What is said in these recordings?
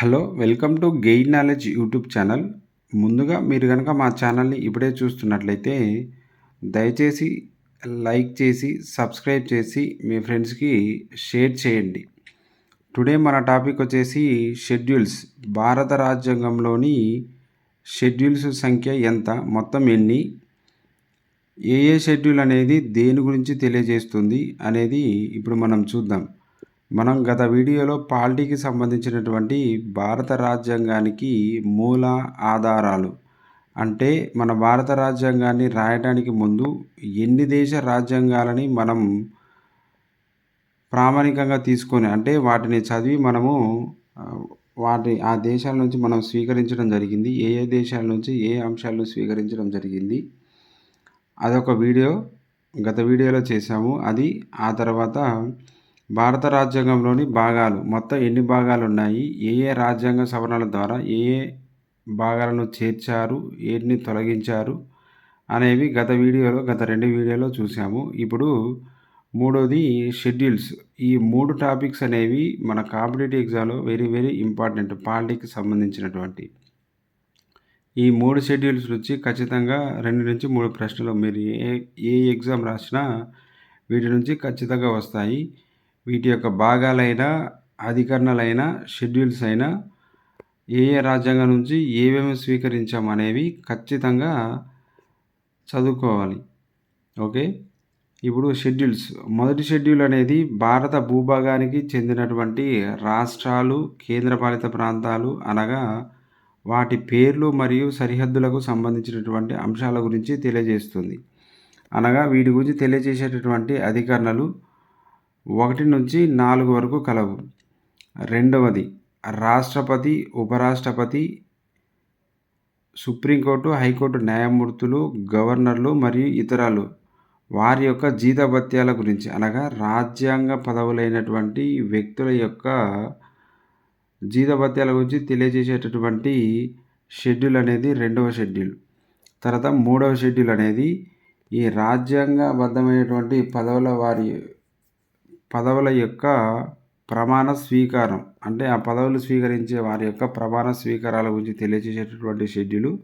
Hello welcome to gain knowledge YouTube channel. ముందుగా మీరు కనుక మా ఛానల్ని ఇప్పుడే చూస్తున్నట్లయితే దయచేసి లైక్ చేసి సబ్స్క్రైబ్ చేసి మీ ఫ్రెండ్స్కి షేర్ చేయండి. టుడే మన టాపిక్ వచ్చేసి షెడ్యూల్స్. భారత రాజ్యాంగంలోని షెడ్యూల్స్ సంఖ్య ఎంత? మొత్తం ఎన్ని? ఏ ఏ షెడ్యూల్ అనేది దేని గురించి తెలియజేస్తుంది అనేది ఇప్పుడు మనం చూద్దాం. మనం గత వీడియోలో పాలిటీకి సంబంధించినటువంటి భారత రాజ్యాంగానికి మూల ఆధారాలు. అంటే మన భారత రాజ్యాంగాన్ని రాయడానికి ముందు ఎన్ని దేశ రాజ్యాంగాలని మనం ప్రామాణికంగా తీసుకొని అంటే వాటిని చదివి మనము వాటి ఆ దేశాల నుంచి మనం స్వీకరించడం జరిగింది ఏ ఏ దేశాల నుంచి ఏ అంశాలను స్వీకరించడం జరిగింది అదొక వీడియో. గత వీడియోలో చేసాము అది ఆ తర్వాత భారత రాజ్యాంగంలోని భాగాలు మొత్తం ఎన్ని భాగాలు ఉన్నాయి ఏ ఏ రాజ్యాంగ సవరణల ద్వారా ఏ ఏ భాగాలను చేర్చారు? ఏటిని తొలగించారు? అనేవి గత వీడియోలో గత రెండు వీడియోలో చూసాము ఇప్పుడు మూడోది షెడ్యూల్స్. ఈ మూడు టాపిక్స్ అనేవి మన కాంపిటేటివ్ ఎగ్జామ్లో వెరీ వెరీ ఇంపార్టెంట్ పాలిటీకి సంబంధించినటువంటి. ఈ మూడు షెడ్యూల్స్ నుంచి ఖచ్చితంగా రెండు నుంచి మూడు ప్రశ్నలు మీరు ఏ ఏ ఎగ్జామ్ రాసినా వీటి నుంచి ఖచ్చితంగా వస్తాయి. వీటి యొక్క భాగాలైన అధికరణలైన షెడ్యూల్స్ అయినా ఏ ఏ రాజ్యాంగం నుంచి ఏమేమి స్వీకరించాం అనేవి ఖచ్చితంగా చదువుకోవాలి. ఓకే? ఇప్పుడు షెడ్యూల్స్. మొదటి షెడ్యూల్ అనేది భారత భూభాగానికి చెందినటువంటి రాష్ట్రాలు కేంద్రపాలిత ప్రాంతాలు అనగా వాటి పేర్లు మరియు సరిహద్దులకు సంబంధించినటువంటి అంశాల గురించి తెలియజేస్తుంది. అనగా వీటి గురించి తెలియజేసేటటువంటి అధికరణలు ఒకటి నుంచి నాలుగు వరకు కలవు. రెండవది రాష్ట్రపతి ఉపరాష్ట్రపతి సుప్రీంకోర్టు హైకోర్టు న్యాయమూర్తులు గవర్నర్లు మరియు ఇతరులు వారి యొక్క జీతభత్యాల గురించి అనగా రాజ్యాంగ పదవులైనటువంటి వ్యక్తుల యొక్క జీతభత్యాల గురించి తెలియజేసేటటువంటి షెడ్యూల్ అనేది రెండవ షెడ్యూల్. తర్వాత మూడవ షెడ్యూల్ అనేది ఈ రాజ్యాంగబద్ధమైనటువంటి పదవుల వారి పదవుల యొక్క ప్రమాణ స్వీకారం అంటే ఆ పదవులు స్వీకరించే వారి యొక్క ప్రమాణ స్వీకారాల గురించి తెలియజేసేటటువంటి షెడ్యూలు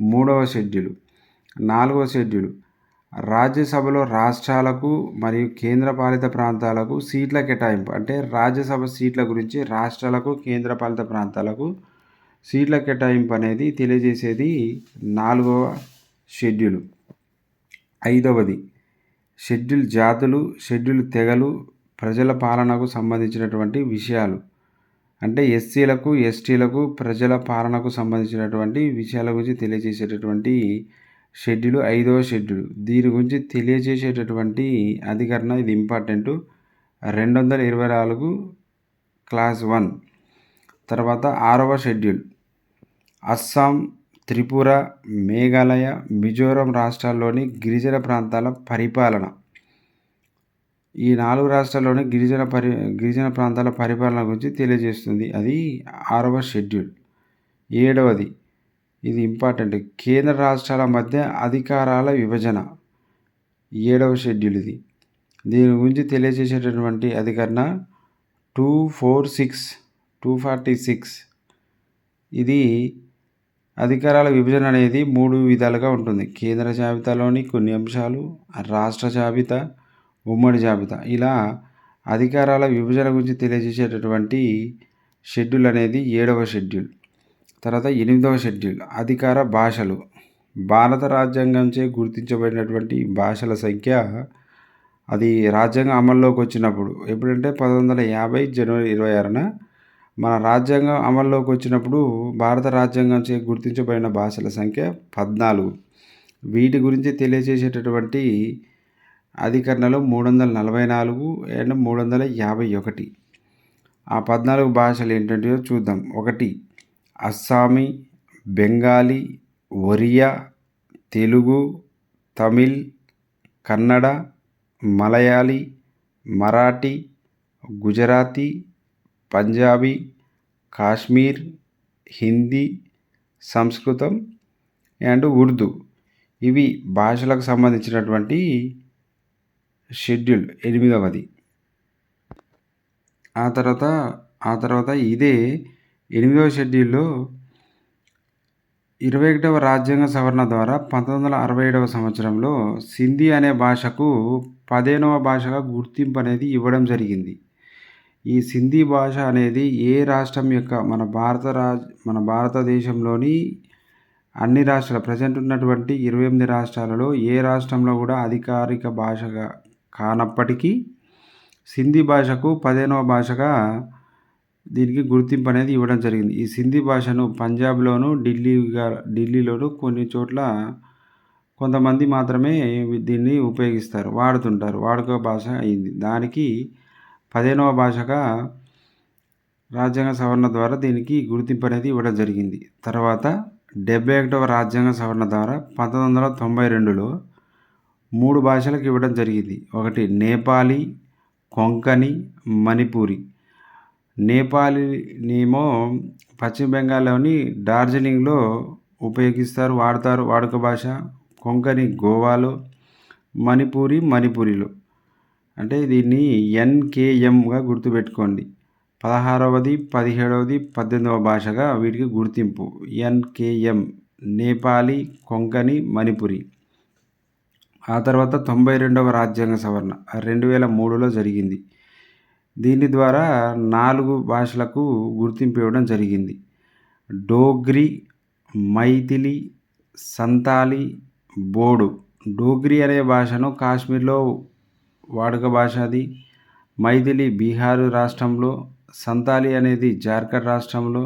మూడవ షెడ్యూలు. నాలుగవ షెడ్యూలు రాజ్యసభలో రాష్ట్రాలకు మరియు కేంద్రపాలిత ప్రాంతాలకు సీట్ల కేటాయింపు అంటే రాజ్యసభ సీట్ల గురించి రాష్ట్రాలకు కేంద్రపాలిత ప్రాంతాలకు సీట్ల కేటాయింపు అనేది తెలియజేసేది నాలుగవ షెడ్యూలు. ఐదవది షెడ్యూల్ జాతులు షెడ్యూల్ తెగలు ప్రజల పాలనకు సంబంధించినటువంటి విషయాలు. అంటే ఎస్సీలకు ఎస్టీలకు ప్రజల పాలనకు సంబంధించినటువంటి విషయాల గురించి తెలియజేసేటటువంటి షెడ్యూల్ ఐదవ షెడ్యూల్. దీని గురించి తెలియజేసేటటువంటి అధికరణ ఇది ఇంపార్టెంట్. రెండు వందల ఇరవై నాలుగు క్లాస్ వన్. తర్వాత ఆరవ షెడ్యూల్. అస్సాం త్రిపుర మేఘాలయ మిజోరం రాష్ట్రాల్లోని గిరిజన ప్రాంతాల పరిపాలన. ఈ నాలుగు రాష్ట్రాల్లోని గిరిజన పరి గిరిజన ప్రాంతాల పరిపాలన గురించి తెలియజేస్తుంది. అది ఆరవ షెడ్యూల్. ఏడవది ఇది ఇంపార్టెంట్. కేంద్ర రాష్ట్రాల మధ్య అధికారాల విభజన. ఏడవ షెడ్యూల్ ఇది. దీని గురించి తెలియజేసేటటువంటి అధికరణ two four six two forty six. ఇది అధికారాల విభజన అనేది మూడు విధాలుగా ఉంటుంది. కేంద్ర జాబితాలోని కొన్ని అంశాలు రాష్ట్ర జాబితా ఉమ్మడి జాబితా. ఇలా అధికారాల విభజన గురించి తెలియజేసేటటువంటి షెడ్యూల్ అనేది ఏడవ షెడ్యూల్. తర్వాత ఎనిమిదవ షెడ్యూల్ అధికార భాషలు. భారత రాజ్యాంగంచే గుర్తించబడినటువంటి భాషల సంఖ్య అది రాజ్యాంగం అమల్లోకి వచ్చినప్పుడు ఎప్పుడంటే పంతొమ్మిది వందల యాభై జనవరి ఇరవై ఆరున మన రాజ్యాంగం అమల్లోకి వచ్చినప్పుడు భారత రాజ్యాంగంచే గుర్తించబడిన భాషల సంఖ్య పద్నాలుగు. వీటి గురించి తెలియజేసేటటువంటి అధికరణలు మూడు వందల నలభై నాలుగు అండ్ మూడు వందల యాభై ఒకటి. ఆ పద్నాలుగు భాషలు ఏంటంటే చూద్దాం. ఒకటి అస్సామీ బెంగాలీ ఒరియా తెలుగు తమిళ్ కన్నడ మలయాళీ మరాఠీ గుజరాతీ పంజాబీ కాశ్మీర్ హిందీ సంస్కృతం అండ్ ఉర్దూ. ఇవి భాషలకు సంబంధించినటువంటి షెడ్యూల్ ఎనిమిదవది. ఆ తర్వాత ఆ తర్వాత ఇదే ఎనిమిదవ షెడ్యూల్లో ఇరవై ఒకటవ రాజ్యాంగ సవరణ ద్వారా పంతొమ్మిది వందల అరవై ఏడవ సంవత్సరంలో సింధీ అనే భాషకు పదిహేనవ భాషగా గుర్తింపు అనేది ఇవ్వడం జరిగింది. ఈ సింధీ భాష అనేది ఏ రాష్ట్రం యొక్క మన భారత రాజ్ మన భారతదేశంలోని అన్ని రాష్ట్రాల ప్రజెంట్ ఉన్నటువంటి ఇరవై ఎనిమిది రాష్ట్రాలలో ఏ రాష్ట్రంలో కూడా అధికారిక భాషగా కానప్పటికీ సింధీ భాషకు పదిహేనవ భాషగా దీనికి గుర్తింపు అనేది ఇవ్వడం జరిగింది. ఈ సింధీ భాషను పంజాబ్లోను ఢిల్లీగా ఢిల్లీలోను కొన్ని చోట్ల కొంతమంది మాత్రమే దీన్ని ఉపయోగిస్తారు వాడుతుంటారు. వాడుక భాష అయింది. దానికి పదిహేనవ భాషగా రాజ్యాంగ సవరణ ద్వారా దీనికి గుర్తింపు అనేది ఇవ్వడం జరిగింది. తర్వాత డెబ్బై ఒకటవ రాజ్యాంగ సవరణ ద్వారా పంతొమ్మిది వందల తొంభై రెండులో మూడు భాషలకు ఇవ్వడం జరిగింది. ఒకటి నేపాలీ కొంకణి మణిపూరి. నేపాలీనేమో పశ్చిమ బెంగాల్లోని డార్జిలింగ్లో ఉపయోగిస్తారు వాడతారు వాడుక భాష. కొంకణి గోవాలో మణిపూరి మణిపూరిలో. అంటే దీన్ని ఎన్కేఎంగా గుర్తుపెట్టుకోండి. పదహారవది పదిహేడవది పద్దెనిమిదవ భాషగా వీటికి గుర్తింపు. ఎన్కేఎం నేపాలీ కొంకణి మణిపురి. ఆ తర్వాత తొంభై రెండవ రాజ్యాంగ సవరణ రెండు వేల మూడులో జరిగింది. దీని ద్వారా నాలుగు భాషలకు గుర్తింపు ఇవ్వడం జరిగింది. డోగ్రి మైథిలి సంతాలి బోడు. డోగ్రి అనే భాషను కాశ్మీర్లో వాడుక భాష అది. మైథిలి బీహారు రాష్ట్రంలో సంతాలి అనేది జార్ఖండ్ రాష్ట్రంలో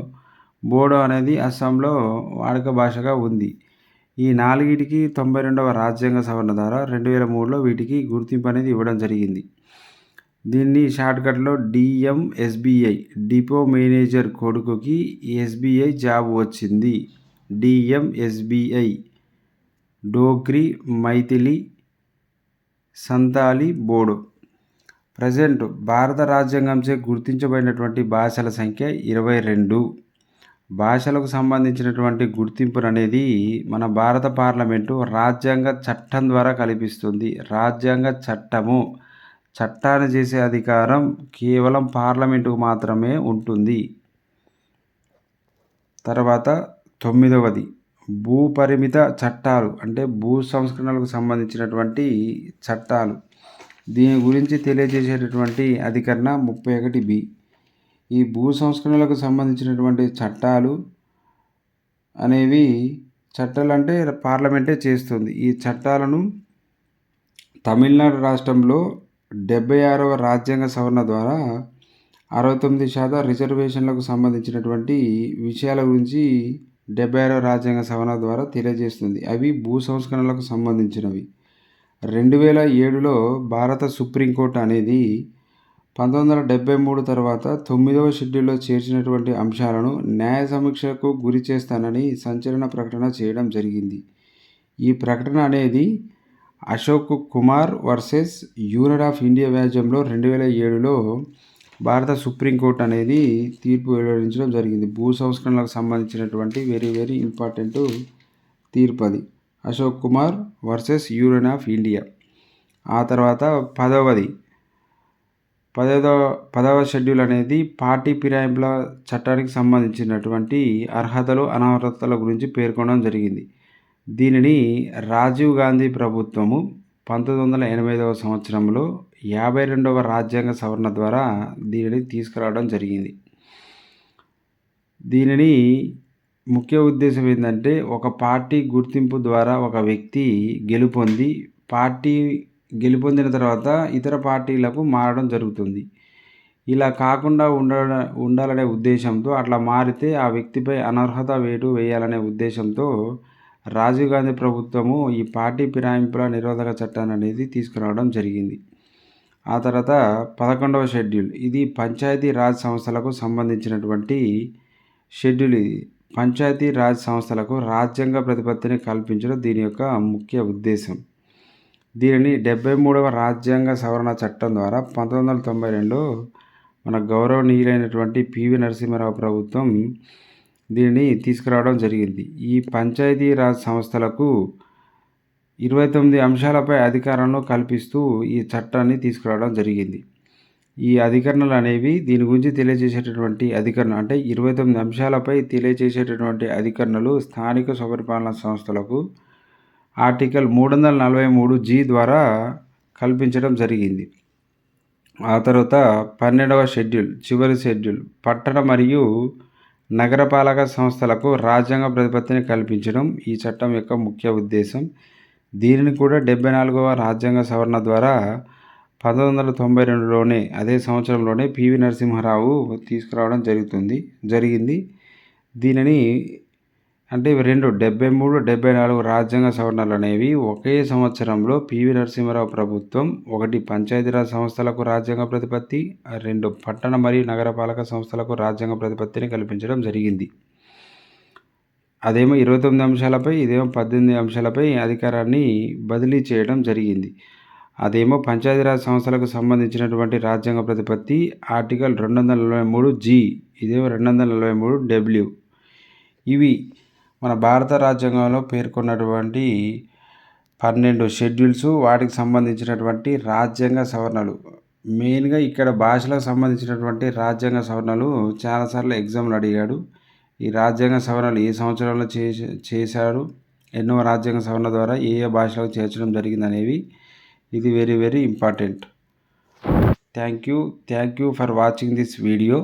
బోడో అనేది అస్సాంలో వాడుక భాషగా ఉంది. ఈ నాలుగిటికి తొంభై రెండవ రాజ్యాంగ సవరణ ద్వారా రెండు వేల మూడులో వీటికి గుర్తింపు అనేది ఇవ్వడం జరిగింది. దీన్ని షార్ట్కట్లో డిఎంఎస్బిఐ డిపో మేనేజర్ కొడుకుకి ఎస్బీఐ జాబ్ వచ్చింది. డిఎంఎస్బిఐ డోగ్రి మైథిలి సంతాలి బోడో. ప్రజెంట్ భారత రాజ్యాంగంచే గుర్తించబడినటువంటి భాషల సంఖ్య ఇరవై రెండు. భాషలకు సంబంధించినటువంటి గుర్తింపు అనేది మన భారత పార్లమెంటు రాజ్యాంగ చట్టం ద్వారా కల్పిస్తుంది. రాజ్యాంగ చట్టము చట్టాన్ని చేసే అధికారం కేవలం పార్లమెంటుకు మాత్రమే ఉంటుంది. తర్వాత తొమ్మిదవది భూపరిమిత చట్టాలు అంటే భూ సంస్కరణలకు సంబంధించినటువంటి చట్టాలు. దీని గురించి తెలియజేసేటటువంటి అధికరణ ముప్పై ఒకటి బి. ఈ భూ సంస్కరణలకు సంబంధించినటువంటి చట్టాలు అనేవి చట్టాలు అంటే పార్లమెంటే చేస్తుంది. ఈ చట్టాలను తమిళనాడు రాష్ట్రంలో డెబ్బై ఆరవ రాజ్యాంగ సవరణ ద్వారా అరవై తొమ్మిది శాతం రిజర్వేషన్లకు సంబంధించినటువంటి విషయాల గురించి డెబ్బై ఆరవ రాజ్యాంగ సవరణ ద్వారా తెలియజేస్తుంది. అవి భూ సంస్కరణలకు సంబంధించినవి. రెండు వేల ఏడులో భారత సుప్రీంకోర్టు అనేది పంతొమ్మిది వందల డెబ్బై మూడు తర్వాత తొమ్మిదవ షెడ్యూల్లో చేర్చినటువంటి అంశాలను న్యాయ సమీక్షకు గురి చేస్తానని సంచలన ప్రకటన చేయడం జరిగింది. ఈ ప్రకటన అనేది Ashok Kumar versus union of India వ్యాజ్యంలో రెండు వేల ఏడులో భారత సుప్రీంకోర్టు అనేది తీర్పు వెల్లడించడం జరిగింది. భూ సంస్కరణలకు సంబంధించినటువంటి వెరీ వెరీ ఇంపార్టెంట్ తీర్పు అది. Ashok Kumar versus union of India. ఆ తర్వాత పదవది పదవ పదవ షెడ్యూల్ అనేది పార్టీ ఫిరాయింపుల చట్టానికి సంబంధించినటువంటి అర్హతలు అనర్హతల గురించి పేర్కొనడం జరిగింది. దీనిని రాజీవ్ గాంధీ ప్రభుత్వము పంతొమ్మిది వందల ఎనభైదవ సంవత్సరంలో యాభై రెండవ రాజ్యాంగ సవరణ ద్వారా దీనిని తీసుకురావడం జరిగింది. దీనిని ముఖ్య ఉద్దేశం ఏంటంటే ఒక పార్టీ గుర్తింపు ద్వారా ఒక వ్యక్తి గెలుపొంది పార్టీ గెలుపొందిన తర్వాత ఇతర పార్టీలకు మారడం జరుగుతుంది. ఇలా కాకుండా ఉండ ఉండాలనే ఉద్దేశంతో అట్లా మారితే ఆ వ్యక్తిపై అనర్హత వేటు వేయాలనే ఉద్దేశంతో రాజీవ్ గాంధీ ప్రభుత్వము ఈ పార్టీ ఫిరాయింపుల నిరోధక చట్టాన్ని అనేది తీసుకురావడం జరిగింది. ఆ తర్వాత పదకొండవ షెడ్యూల్. ఇది పంచాయతీ రాజ్ సంస్థలకు సంబంధించినటువంటి షెడ్యూల్ ఇది. పంచాయతీ రాజ్ సంస్థలకు రాజ్యాంగ ప్రతిపత్తిని కల్పించడం దీని యొక్క ముఖ్య ఉద్దేశం. దీనిని డెబ్బై మూడవ రాజ్యాంగ సవరణ చట్టం ద్వారా పంతొమ్మిది వందల తొంభై రెండులో మన గౌరవనీయులైనటువంటి పివి నరసింహారావు ప్రభుత్వం దీనిని తీసుకురావడం జరిగింది. ఈ పంచాయతీ రాజ్ సంస్థలకు ఇరవై తొమ్మిది అంశాలపై అధికారంలో కల్పిస్తూ ఈ చట్టాన్ని తీసుకురావడం జరిగింది. ఈ అధికరణలు అనేవి దీని గురించి తెలియజేసేటటువంటి అధికరణ అంటే ఇరవై తొమ్మిది అంశాలపై తెలియజేసేటటువంటి అధికరణలు స్థానిక స్వపరిపాలన సంస్థలకు ఆర్టికల్ మూడు వందల నలభై మూడు జీ ద్వారా కల్పించడం జరిగింది. ఆ తర్వాత పన్నెండవ షెడ్యూల్ చివరి షెడ్యూల్ పట్టణ మరియు నగరపాలక సంస్థలకు రాజ్యాంగ ప్రతిపత్తిని కల్పించడం ఈ చట్టం యొక్క ముఖ్య ఉద్దేశం. దీనిని కూడా డెబ్బై నాలుగవ రాజ్యాంగ సవరణ ద్వారా పంతొమ్మిది వందల తొంభై రెండులోనే అదే సంవత్సరంలోనే పివి నరసింహారావు తీసుకురావడం జరుగుతుంది జరిగింది. దీనిని అంటే ఇవి రెండు డెబ్బై మూడు డెబ్బై నాలుగు రాజ్యాంగ సవరణలు అనేవి ఒకే సంవత్సరంలో పివి నరసింహారావు ప్రభుత్వం ఒకటి పంచాయతీరాజ్ సంస్థలకు రాజ్యాంగ ప్రతిపత్తి రెండు పట్టణ మరియు నగరపాలక సంస్థలకు రాజ్యాంగ ప్రతిపత్తిని కల్పించడం జరిగింది. అదేమో ఇరవై తొమ్మిది అంశాలపై ఇదేమో పద్దెనిమిది అంశాలపై అధికారాన్ని బదిలీ చేయడం జరిగింది. అదేమో పంచాయతీరాజ్ సంస్థలకు సంబంధించినటువంటి రాజ్యాంగ ప్రతిపత్తి ఆర్టికల్ రెండు వందల నలభై మూడు జీ ఇదేమో రెండు వందల నలభై మూడు డబ్ల్యూ. ఇవి మన భారత రాజ్యాంగంలో పేర్కొన్నటువంటి పన్నెండు షెడ్యూల్స్ వాటికి సంబంధించినటువంటి రాజ్యాంగ సవరణలు. మెయిన్గా ఇక్కడ భాషలకు సంబంధించినటువంటి రాజ్యాంగ సవరణలు చాలాసార్లు ఎగ్జామ్లు అడిగాడు. ఈ రాజ్యాంగ సవరణలు ఏ సంవత్సరంలో చేసి చేశారు? ఎన్నో రాజ్యాంగ సవరణ ద్వారా ఏ ఏ భాషలకు చేర్చడం జరిగిందనేవి ఇది very very important. Thank you. Thank you for watching this video.